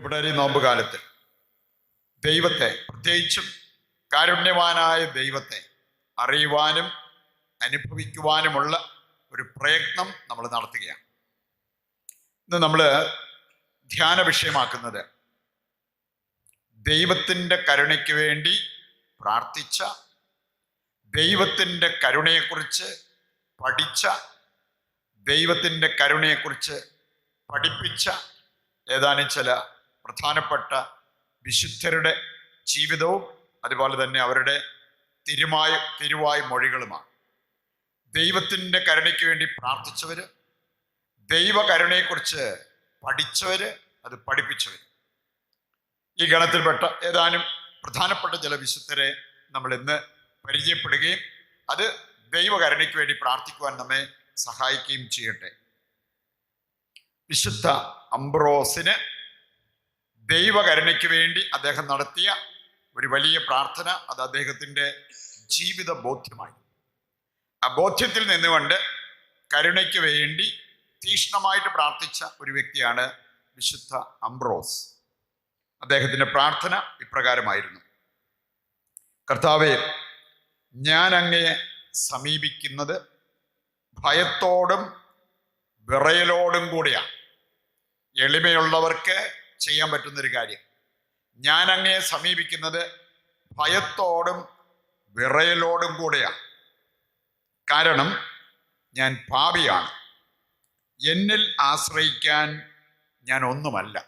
പ്രിയപ്പെട്ടവരെ ഈ നോമ്പ് കാലത്ത് ദൈവത്തെ പ്രത്യേകിച്ചും കാരുണ്യവാനായ ദൈവത്തെ അറിയുവാനും അനുഭവിക്കുവാനുമുള്ള ഒരു പ്രയത്നം നമ്മൾ നടത്തുകയാണ്. ഇന്ന് നമ്മൾ ധ്യാന വിഷയമാക്കുന്നത് ദൈവത്തിന്റെ കരുണയ്ക്ക് വേണ്ടി പ്രാർത്ഥിച്ച ദൈവത്തിന്റെ കരുണയെക്കുറിച്ച് പഠിച്ച ദൈവത്തിന്റെ കരുണയെക്കുറിച്ച് പഠിപ്പിച്ച ഏതാനും ചില പ്രധാനപ്പെട്ട വിശുദ്ധരുടെ ജീവിതവും അതുപോലെ തന്നെ അവരുടെ തിരുമായ തിരുവായ മൊഴികളുമാണ്. ദൈവത്തിന്റെ കരുണയ്ക്ക് വേണ്ടി പ്രാർത്ഥിച്ചവര് ദൈവകരുണയെക്കുറിച്ച് പഠിച്ചവർ അത് പഠിപ്പിച്ചവർ ഈ ഗണത്തിൽപ്പെട്ട ഏതാനും പ്രധാനപ്പെട്ട ചില വിശുദ്ധരെ നമ്മൾ ഇന്ന് പരിചയപ്പെടുകയും അത് ദൈവകരുണയ്ക്ക് വേണ്ടി പ്രാർത്ഥിക്കുവാൻ നമ്മെ സഹായിക്കുകയും ചെയ്യട്ടെ. വിശുദ്ധ അംബ്രോസിന് ദൈവകരുണയ്ക്ക് വേണ്ടി അദ്ദേഹം നടത്തിയ ഒരു വലിയ പ്രാർത്ഥന അത് അദ്ദേഹത്തിന്റെ ജീവിത ബോധ്യമായി. ആ ബോധ്യത്തിൽ നിന്നുകൊണ്ട് കരുണയ്ക്ക് വേണ്ടി തീക്ഷ്ണമായിട്ട് പ്രാർത്ഥിച്ച ഒരു വ്യക്തിയാണ് വിശുദ്ധ അംബ്രോസ്. അദ്ദേഹത്തിന്റെ പ്രാർത്ഥന ഇപ്രകാരമായിരുന്നു. കർത്താവെ ഞാൻ അങ്ങയെ സമീപിക്കുന്നത് ഭയത്തോടും വിറയലോടും കൂടിയാണ് എളിമയുള്ളവർക്ക് ചെയ്യാൻ പറ്റുന്നൊരു കാര്യം. ഞാൻ അങ്ങയെ സമീപിക്കുന്നത് ഭയത്തോടും വിറയലോടും കൂടെയാണ് കാരണം ഞാൻ പാപിയാണ്. എന്നിൽ ആശ്രയിക്കാൻ ഞാൻ ഒന്നുമല്ല.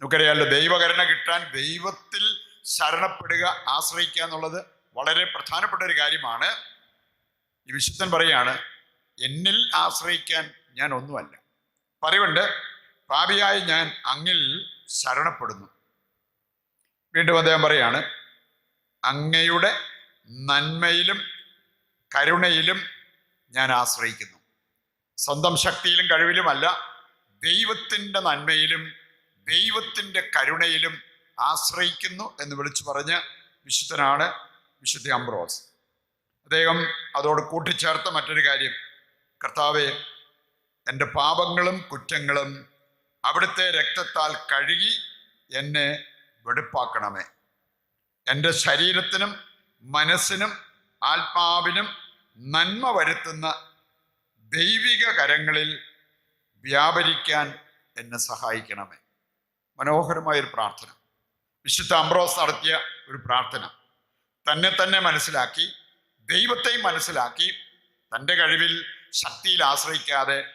നമുക്കറിയാമല്ലോ ദൈവകരുണ കിട്ടാൻ ദൈവത്തിൽ ശരണപ്പെടുക ആശ്രയിക്കുക എന്നുള്ളത് വളരെ പ്രധാനപ്പെട്ട ഒരു കാര്യമാണ്. ഈ വിശുദ്ധൻ പറയാണ് എന്നിൽ ആശ്രയിക്കാൻ ഞാൻ ഒന്നുമല്ല. പറയുകൊണ്ട് പാപിയായി ഞാൻ അങ്ങിൽ ശരണപ്പെടുന്നു. വീണ്ടും അദ്ദേഹം പറയാണ് അങ്ങയുടെ നന്മയിലും കരുണയിലും ഞാൻ ആശ്രയിക്കുന്നു. സ്വന്തം ശക്തിയിലും കഴിവിലുമല്ല ദൈവത്തിന്റെ നന്മയിലും ദൈവത്തിന്റെ കരുണയിലും ആശ്രയിക്കുന്നു എന്ന് വിളിച്ചു പറഞ്ഞ് വിശുദ്ധനാണ് വിശുദ്ധ അംബ്രോസ്. അദ്ദേഹം അതോട് കൂട്ടിച്ചേർത്ത മറ്റൊരു കാര്യം കർത്താവെ എന്റെ പാപങ്ങളും കുറ്റങ്ങളും അവിടുത്തെ രക്തത്താൽ കഴുകി എന്നെ വെടുപ്പാക്കണമേ. എന്റെ ശരീരത്തിനും മനസ്സിനും ആത്മാവിനും നന്മ വരുത്തുന്ന ദൈവിക കരങ്ങളിൽ വ്യാപരിക്കാൻ എന്നെ സഹായിക്കണമേ. മനോഹരമായൊരു പ്രാർത്ഥന. വിശുദ്ധ അംബ്രോസ് നടത്തിയ ഒരു പ്രാർത്ഥന. തന്നെ തന്നെ മനസ്സിലാക്കി ദൈവത്തെയും മനസ്സിലാക്കി തന്റെ കഴിവിൽ ശക്തിയിൽ ആശ്രയിക്കാതെ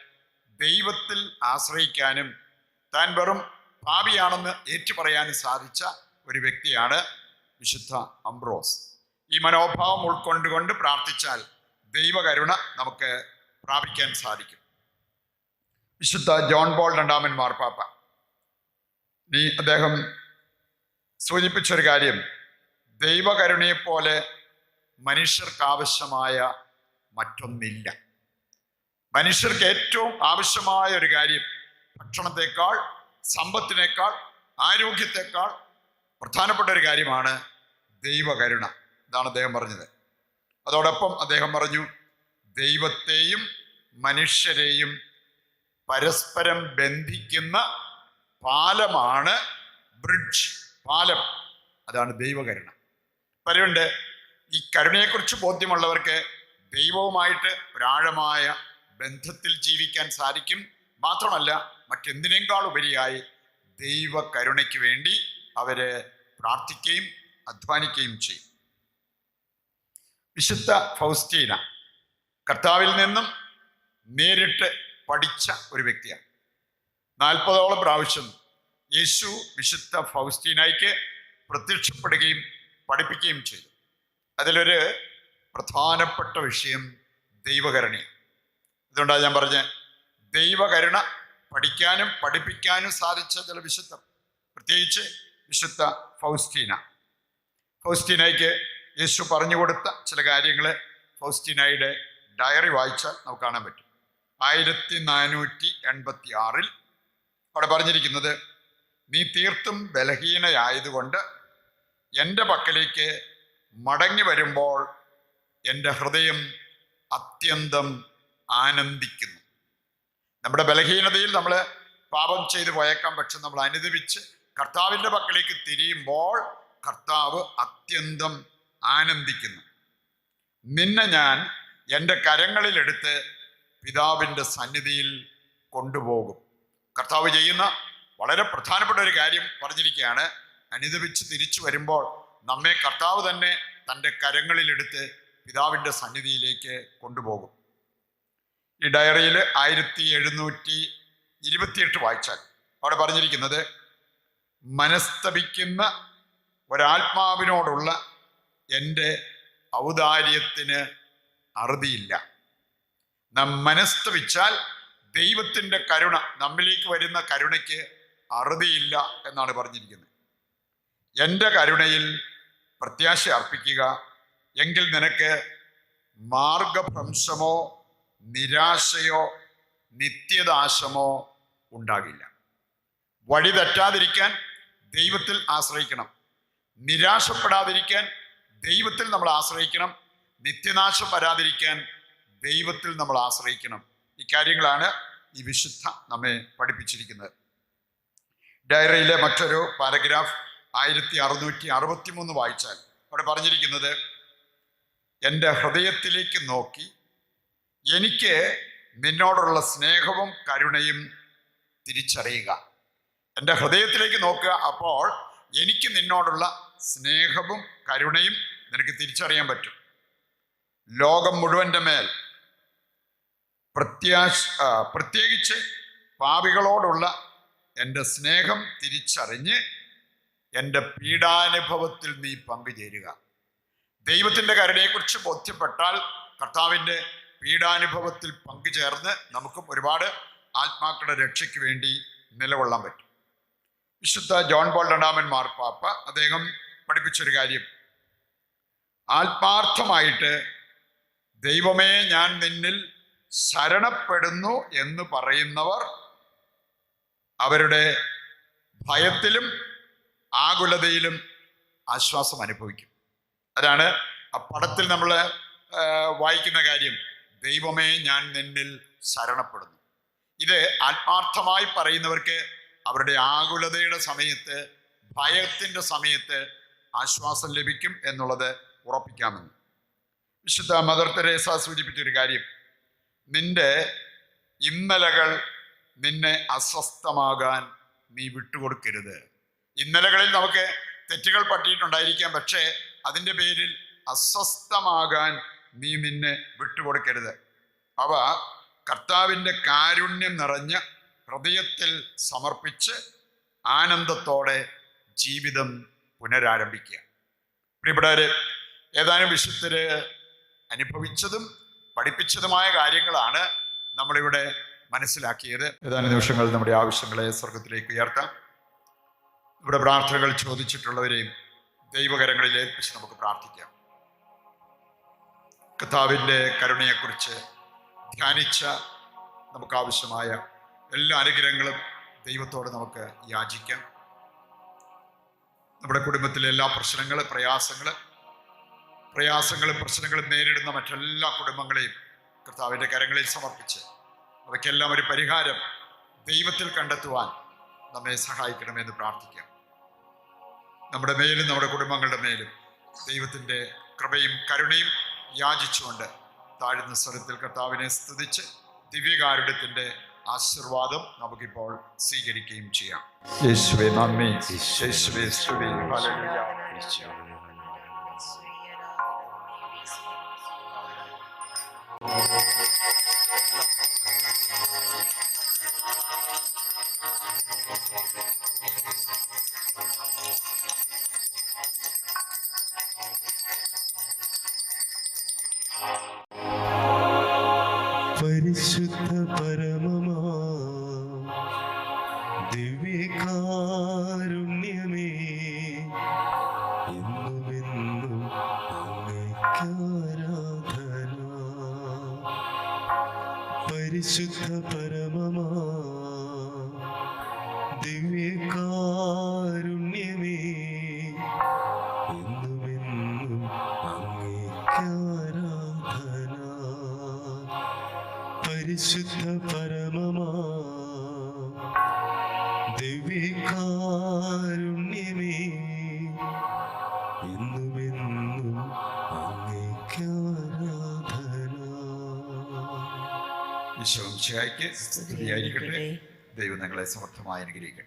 ദൈവത്തിൽ ആശ്രയിക്കാനും താൻ വെറും പാപിയാണെന്ന് ഏറ്റുപറയാനും സാധിച്ച ഒരു വ്യക്തിയാണ് വിശുദ്ധ അംബ്രോസ്. ഈ മനോഭാവം ഉൾക്കൊണ്ടുകൊണ്ട് പ്രാർത്ഥിച്ചാൽ ദൈവകരുണ നമുക്ക് പ്രാപിക്കാൻ സാധിക്കും. വിശുദ്ധ ജോൺ ബോൾ രണ്ടാമൻ മാർപ്പാപ്പ. നീ അദ്ദേഹം സൂചിപ്പിച്ചൊരു കാര്യം. ദൈവകരുണയെപ്പോലെ മനുഷ്യർക്ക് ആവശ്യമായ മറ്റൊന്നില്ല. മനുഷ്യർക്ക് ഏറ്റവും ആവശ്യമായ ഒരു കാര്യം ഭക്ഷണത്തെക്കാൾ സമ്പത്തിനേക്കാൾ ആരോഗ്യത്തെക്കാൾ പ്രധാനപ്പെട്ട ഒരു കാര്യമാണ് ദൈവകരുണ. ഇതാണ് അദ്ദേഹം പറഞ്ഞത്. അതോടൊപ്പം അദ്ദേഹം പറഞ്ഞു ദൈവത്തെയും മനുഷ്യരെയും പരസ്പരം ബന്ധിക്കുന്ന പാലമാണ് ബ്രിഡ്ജ് പാലം. അതാണ് ദൈവകരുണ. പരുണ്ട് ഈ കരുണയെക്കുറിച്ച് ബോധ്യമുള്ളവർക്ക് ദൈവവുമായിട്ട് ഒരാഴമായ ബന്ധത്തിൽ ജീവിക്കാൻ സാധിക്കും. മാത്രമല്ല മറ്റെന്തിനേക്കാൾ ഉപരിയായി ദൈവ കരുണയ്ക്ക് വേണ്ടി അവരെ പ്രാർത്ഥിക്കുകയും അധ്വാനിക്കുകയും ചെയ്യും. വിശുദ്ധ ഫൗസ്റ്റീന കർത്താവിൽ നിന്നും നേരിട്ട് പഠിച്ച ഒരു വ്യക്തിയാണ്. നാൽപ്പതോളം പ്രാവശ്യം യേശു വിശുദ്ധ ഫൗസ്റ്റീനായിക്ക് പ്രത്യക്ഷപ്പെടുകയും പഠിപ്പിക്കുകയും ചെയ്തു. അതിലൊരു പ്രധാനപ്പെട്ട വിഷയം ദൈവകരണി അതുകൊണ്ടാണ് ഞാൻ പറഞ്ഞ? ദൈവകരുണ പഠിക്കാനും പഠിപ്പിക്കാനും സാധിച്ച ചില വിശുദ്ധർ പ്രത്യേകിച്ച് വിശുദ്ധ ഫൗസ്റ്റീന. ഫൗസ്റ്റീനയ്ക്ക് യേശു പറഞ്ഞു കൊടുത്ത ചില കാര്യങ്ങൾ ഫൗസ്റ്റീനയുടെ ഡയറി വായിച്ചാൽ നമുക്ക് കാണാൻ പറ്റും. ആയിരത്തി നാനൂറ്റി എൺപത്തി ആറിൽ അവിടെ പറഞ്ഞിരിക്കുന്നത് നീ തീർത്തും ബലഹീനയായതുകൊണ്ട് എന്റെ പക്കലേക്ക് മടങ്ങി വരുമ്പോൾ എന്റെ ഹൃദയം അത്യന്തം ആനന്ദിക്കുന്നു. നമ്മുടെ ബലഹീനതയിൽ നമ്മൾ പാപം ചെയ്തു പോയേക്കാം പക്ഷെ നമ്മൾ അനുദവിച്ച് കർത്താവിന്റെ പക്കലേക്ക് തിരിയുമ്പോൾ കർത്താവ് അത്യന്തം ആനന്ദിക്കുന്നു. നിന്നെ ഞാൻ എന്റെ കരങ്ങളിലെടുത്ത് പിതാവിന്റെ സന്നിധിയിൽ കൊണ്ടുപോകും. കർത്താവ് ചെയ്യുന്ന വളരെ പ്രധാനപ്പെട്ട ഒരു കാര്യം പറഞ്ഞിരിക്കുകയാണ്. അനുദപിച്ച് തിരിച്ചു വരുമ്പോൾ നമ്മെ കർത്താവ് തന്നെ തന്റെ കരങ്ങളിലെടുത്ത് പിതാവിന്റെ സന്നിധിയിലേക്ക് കൊണ്ടുപോകും. ഈ ഡയറിയിൽ ആയിരത്തി എഴുന്നൂറ്റി ഇരുപത്തിയെട്ട് വായിച്ചാൽ അവിടെ പറഞ്ഞിരിക്കുന്നത് മനസ്തപിക്കുന്ന ഒരാത്മാവിനോടുള്ള എന്റെ ഔദാര്യത്തിന് അറുതിയില്ല. നാം മനസ്തപിച്ചാൽ ദൈവത്തിന്റെ കരുണ നമ്മിലേക്ക് വരുന്ന കരുണയ്ക്ക് അറുതിയില്ല എന്നാണ് പറഞ്ഞിരിക്കുന്നത്. എന്റെ കരുണയിൽ പ്രത്യാശ അർപ്പിക്കുക എങ്കിൽ നിനക്ക് മാർഗഭ്രംശമോ നിരാശയോ നിത്യദാശമോ ഉണ്ടാകില്ല. വഴി തെറ്റാതിരിക്കാൻ ദൈവത്തിൽ ആശ്രയിക്കണം. നിരാശപ്പെടാതിരിക്കാൻ ദൈവത്തിൽ നമ്മൾ ആശ്രയിക്കണം. നിത്യനാശം വരാതിരിക്കാൻ ദൈവത്തിൽ നമ്മൾ ആശ്രയിക്കണം. ഇക്കാര്യങ്ങളാണ് ഈ വിശുദ്ധ നമ്മെ പഠിപ്പിച്ചിരിക്കുന്നത്. ഡയറിയിലെ മറ്റൊരു പാരഗ്രാഫ് ആയിരത്തി അറുന്നൂറ്റി അറുപത്തി മൂന്ന് വായിച്ചാൽ അവിടെ പറഞ്ഞിരിക്കുന്നത് എന്റെ ഹൃദയത്തിലേക്ക് നോക്കി എനിക്ക് നിന്നോടുള്ള സ്നേഹവും കരുണയും തിരിച്ചറിയുക. എന്റെ ഹൃദയത്തിലേക്ക് നോക്കുക. അപ്പോൾ എനിക്ക് നിന്നോടുള്ള സ്നേഹവും കരുണയും നിനക്ക് തിരിച്ചറിയാൻ പറ്റും. ലോകം മുഴുവന്റെ മേൽ പ്രത്യാശ പ്രത്യേകിച്ച് പാപികളോടുള്ള എന്റെ സ്നേഹം തിരിച്ചറിഞ്ഞ് എന്റെ പീഡാനുഭവത്തിൽ നീ പങ്കുചേരുക. ദൈവത്തിന്റെ കരുണയെക്കുറിച്ച് ബോധ്യപ്പെട്ടാൽ കർത്താവിന്റെ പീഡാനുഭവത്തിൽ പങ്കുചേർന്ന് നമുക്കും ഒരുപാട് ആത്മാക്കളുടെ രക്ഷയ്ക്ക് വേണ്ടി നിലകൊള്ളാൻ പറ്റും. വിശുദ്ധ ജോൺ പോൾ രണ്ടാമൻ മാർപ്പാപ്പ അദ്ദേഹം പഠിപ്പിച്ചൊരു കാര്യം. ആത്മാർത്ഥമായിട്ട് ദൈവമേ ഞാൻ നിന്നിൽ ശരണപ്പെടുന്നു എന്ന് പറയുന്നവർ അവരുടെ ഭയത്തിലും ആകുലതയിലും ആശ്വാസം അനുഭവിക്കും. അതാണ് ആ പടത്തിൽ നമ്മൾ വായിക്കുന്ന കാര്യം. ദൈവമേ ഞാൻ നിന്നിൽ ശരണപ്പെടുന്നു. ഇത് ആത്മാർത്ഥമായി പറയുന്നവർക്ക് അവരുടെ ആകുലതയുടെ സമയത്ത് ഭയത്തിന്റെ സമയത്ത് ആശ്വാസം ലഭിക്കും എന്നുള്ളത് ഉറപ്പിക്കാമെന്ന്. വിശുദ്ധ മദർ തെരേസ സൂചിപ്പിച്ചൊരു കാര്യം. നിന്റെ ഇന്നലകൾ നിന്നെ അസ്വസ്ഥമാകാൻ നീ വിട്ടുകൊടുക്കരുത്. ഇന്നലകളിൽ നമുക്ക് തെറ്റുകൾ പറ്റിയിട്ടുണ്ടായിരിക്കാം പക്ഷേ അതിന്റെ പേരിൽ അസ്വസ്ഥമാകാൻ നീ നിന്നെ വിട്ടുകൊടുക്കരുത്. അവ കർത്താവിന്റെ കാരുണ്യം നിറഞ്ഞ ഹൃദയത്തിൽ സമർപ്പിച്ച് ആനന്ദത്തോടെ ജീവിതം പുനരാരംഭിക്കുക. പ്രിയപ്പെട്ടവര് ഏതാനും വിശുദ്ധര് അനുഭവിച്ചതും പഠിപ്പിച്ചതുമായ കാര്യങ്ങളാണ് നമ്മളിവിടെ മനസ്സിലാക്കിയത്. ഏതാനും നിമിഷങ്ങൾ നമ്മുടെ ആവശ്യങ്ങളെ സ്വർഗത്തിലേക്ക് ഉയർത്താം. ഇവിടെ പ്രാർത്ഥനകൾ ചോദിച്ചിട്ടുള്ളവരെയും ദൈവകരങ്ങളിൽ ഏൽപ്പിച്ച് നമുക്ക് പ്രാർത്ഥിക്കാം. കർത്താവിന്റെ കരുണയെക്കുറിച്ച് ധ്യാനിച്ച നമുക്ക് ആവശ്യമായ എല്ലാ അനുഗ്രഹങ്ങളും ദൈവത്തോട് നമുക്ക് യാചിക്കാം. നമ്മുടെ കുടുംബത്തിലെ എല്ലാ പ്രശ്നങ്ങൾ പ്രയാസങ്ങൾ പ്രയാസങ്ങളും പ്രശ്നങ്ങളും നേരിടുന്ന മറ്റെല്ലാ കുടുംബങ്ങളെയും കർത്താവിന്റെ കരങ്ങളിൽ സമർപ്പിച്ച് അവയ്ക്കെല്ലാം ഒരു പരിഹാരം ദൈവത്തിൽ കണ്ടെത്തുവാൻ നമ്മെ സഹായിക്കണമെന്ന് പ്രാർത്ഥിക്കാം. നമ്മുടെ മേലും നമ്മുടെ കുടുംബങ്ങളുടെ മേലും ദൈവത്തിന്റെ കൃപയും കരുണയും യാചിച്ചുകൊണ്ട് താഴ്ന്ന സ്വരത്തിൽ കർത്താവിനെ സ്തുതിച്ച് ദിവ്യകാരുണ്യത്തിന്റെ ആശീർവാദം നമുക്കിപ്പോൾ സ്വീകരിക്കുകയും ചെയ്യാം. യേശുവെ നന്ദി. യേശുവെ സ്തുതി ഹല്ലേലൂയ. പരിശുദ്ധ പരമമാ. ദിവ്യകാരുണ്യമേ എന്നുമെന്നും അങ്ങാരാധന പരിശുദ്ധ പരമമാ. ദിവ്യകാരുണ്യമേ വിശുദ്ധ പരമമാ എന്നുമെന്നും അങ്ങേക്കാരാധന ദൈവം നിങ്ങളെ സമർത്ഥമായി അനുഗ്രഹിക്കട്ടെ.